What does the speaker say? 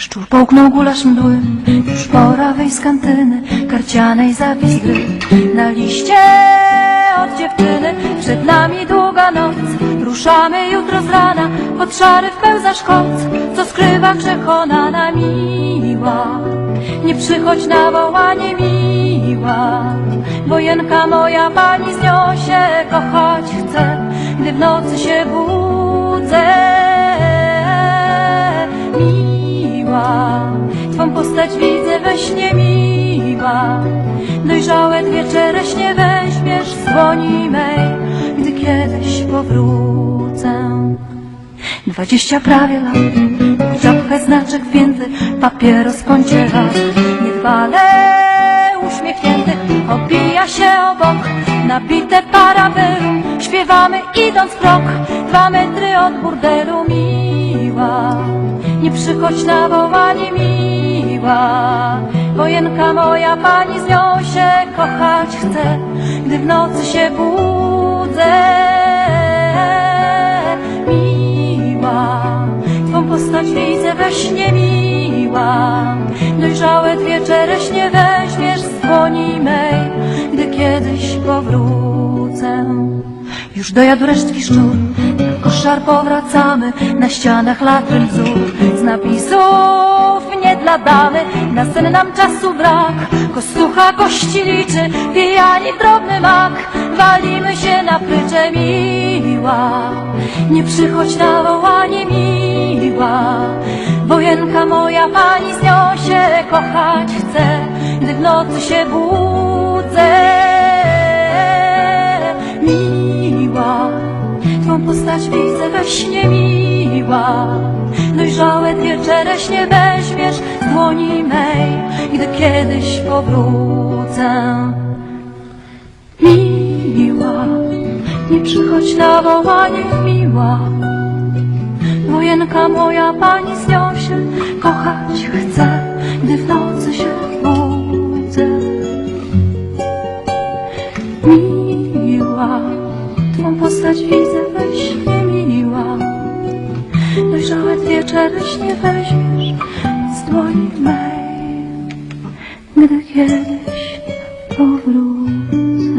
Szczur połknął gulasz mdły, już pora wyjść z kantyny, karcianej zapis gry. Na liście od dziewczyny, przed nami długa noc, ruszamy jutro z rana, pod szary wpełzasz koc, co skrywa grzechona miła. Nie przychodź na wołanie miła, wojenka moja pani z nią się kochać chce, gdy w nocy się budzę miła. Dojrzałe dwie czereśnie weźmiesz z dłoni mej, gdy kiedyś powrócę. Dwadzieścia prawie lat, czapkę znaczek wpięty, papieros lat. Niedbale uśmiechnięty, obija się obok, nabite paraberum. Śpiewamy idąc krok, dwa metry od burdelu miła. Nie przychodź na wołanie miła, wojenka moja pani z nią się kochać chce, gdy w nocy się budzę miła. Twą postać widzę we śnie miła. Dojrzałe dwie czereśnie weźmiesz dłoni mej, gdy kiedyś powrócę. Już dojadł resztki szczur, koszar powracamy, na ścianach latry wzór, z napisów nie dla damy, na sen nam czasu brak, kostucha gości liczy, pijani w drobny mak, walimy się na prycze miła, nie przychodź na wołanie miła, wojenka moja pani z nią się kochać chce, gdy w nocy się budzę Postać widzę we śnie miła. Dojrzałe dwie czereśnie weźmiesz z dłoni mej, gdy kiedyś powrócę. Miła, nie przychodź na wołanie miła. Wojenka moja pani z nią się kochać chce, gdy w nocy się budzę miła. Twą postać widzę we śnie miła. Dojrzałe dwie czereśnie weźmiesz z dłoni mej, gdy kiedyś powrócę.